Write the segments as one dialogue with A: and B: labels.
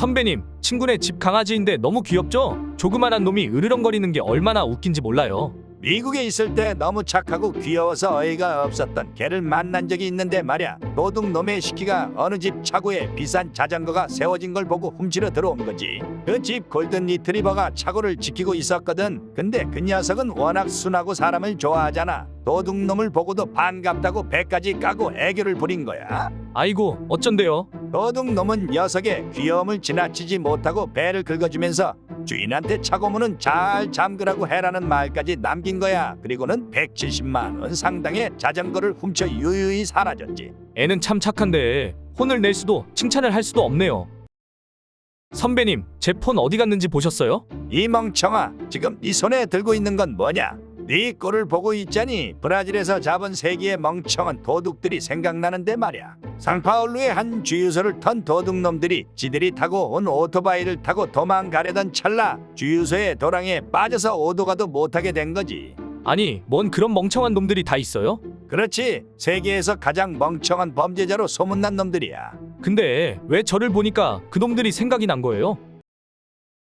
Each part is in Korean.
A: 선배님, 친구네 집 강아지인데 너무 귀엽죠? 조그만한 놈이 으르렁거리는 게 얼마나 웃긴지 몰라요.
B: 미국에 있을 때 너무 착하고 귀여워서 어이가 없었던 개를 만난 적이 있는데 말야 도둑 놈의 시키가 어느 집 차고에 비싼 자전거가 세워진 걸 보고 훔치러 들어온 거지 그 집 골든 리트리버가 차고를 지키고 있었거든 근데 그 녀석은 워낙 순하고 사람을 좋아하잖아 도둑 놈을 보고도 반갑다고 배까지 까고 애교를 부린 거야
A: 아이고, 어쩐데요?
B: 도둑 놈은 녀석의 귀여움을 지나치지 못하고 배를 긁어주면서 주인한테 차고문은 잘 잠그라고 해라는 말까지 남긴 거야. 그리고는 170만 원 상당의 자전거를 훔쳐 유유히 사라졌지.
A: 애는 참 착한데 혼을 낼 수도 칭찬을 할 수도 없네요. 선배님, 제 폰 어디 갔는지 보셨어요?
B: 이 멍청아, 지금 네 손에 들고 있는 건 뭐냐? 네 꼴을 보고 있자니 브라질에서 잡은 세기의 멍청한 도둑들이 생각나는데 말이야. 상파울루의 한 주유소를 턴 도둑놈들이 지들이 타고 온 오토바이를 타고 도망가려던 찰나 주유소의 도랑에 빠져서 오도가도 못하게 된 거지.
A: 아니, 뭔 그런 멍청한 놈들이 다 있어요?
B: 그렇지, 세계에서 가장 멍청한 범죄자로 소문난 놈들이야.
A: 근데 왜 저를 보니까 그 놈들이 생각이 난 거예요?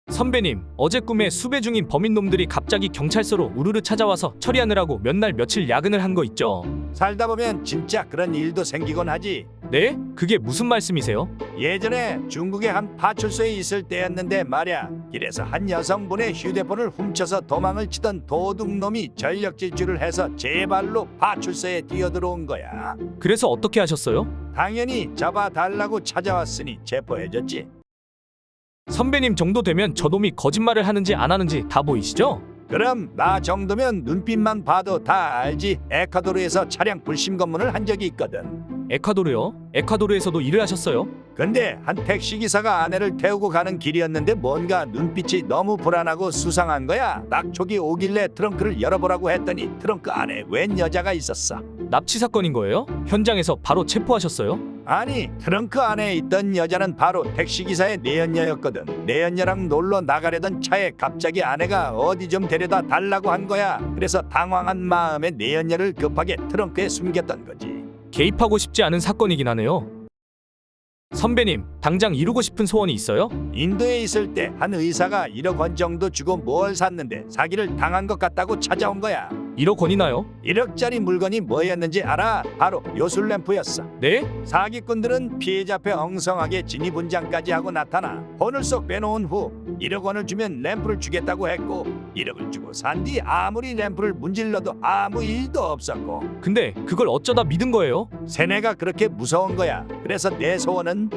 A: 선배님, 어제 꿈에 수배 중인 범인놈들이 갑자기 경찰서로 우르르 찾아와서 처리하느라고 몇 날 며칠 야근을 한 거 있죠.
B: 살다 보면 진짜 그런 일도 생기곤 하지.
A: 네? 그게 무슨 말씀이세요?
B: 예전에 중국의 한 파출소에 있을 때였는데 말야 길에서 한 여성분의 휴대폰을 훔쳐서 도망을 치던 도둑놈이 전력 질주를 해서 제 발로 파출소에 뛰어들어온 거야
A: 그래서 어떻게 하셨어요?
B: 당연히 잡아달라고 찾아왔으니 체포해줬지
A: 선배님 정도 되면 저놈이 거짓말을 하는지 안 하는지 다 보이시죠?
B: 그럼 나 정도면 눈빛만 봐도 다 알지 에콰도르에서 차량 불심 검문을 한 적이 있거든
A: 에콰도르요? 에콰도르에서도 일을 하셨어요?
B: 근데 한 택시 기사가 아내를 태우고 가는 길이었는데 뭔가 눈빛이 너무 불안하고 수상한 거야 낙촉이 오길래 트렁크를 열어보라고 했더니 트렁크 안에 웬 여자가 있었어
A: 납치 사건인 거예요? 현장에서 바로 체포하셨어요?
B: 아니 트렁크 안에 있던 여자는 바로 택시기사의 내연녀였거든 내연녀랑 놀러 나가려던 차에 갑자기 아내가 어디 좀 데려다 달라고 한 거야 그래서 당황한 마음에 내연녀를 급하게 트렁크에 숨겼던 거지
A: 개입하고 싶지 않은 사건이긴 하네요. 선배님, 당장 이루고 싶은 소원이 있어요?
B: 인도에 있을 때 한 의사가 1억 원 정도 주고 뭘 샀는데 사기를 당한 것 같다고 찾아온 거야
A: 1억 원이나요?
B: 1억짜리 물건이 뭐였는지 알아? 바로 요술 램프였어
A: 네?
B: 사기꾼들은 피해자 앞에 엉성하게 진위분장까지 하고 나타나 돈을 쏙 빼놓은 후 1억 원을 주면 램프를 주겠다고 했고 1억을 주고 산 뒤 아무리 램프를 문질러도 아무 일도 없었고
A: 근데 그걸 어쩌다 믿은 거예요?
B: 세뇌가 그렇게 무서운 거야 그래서 내 소원은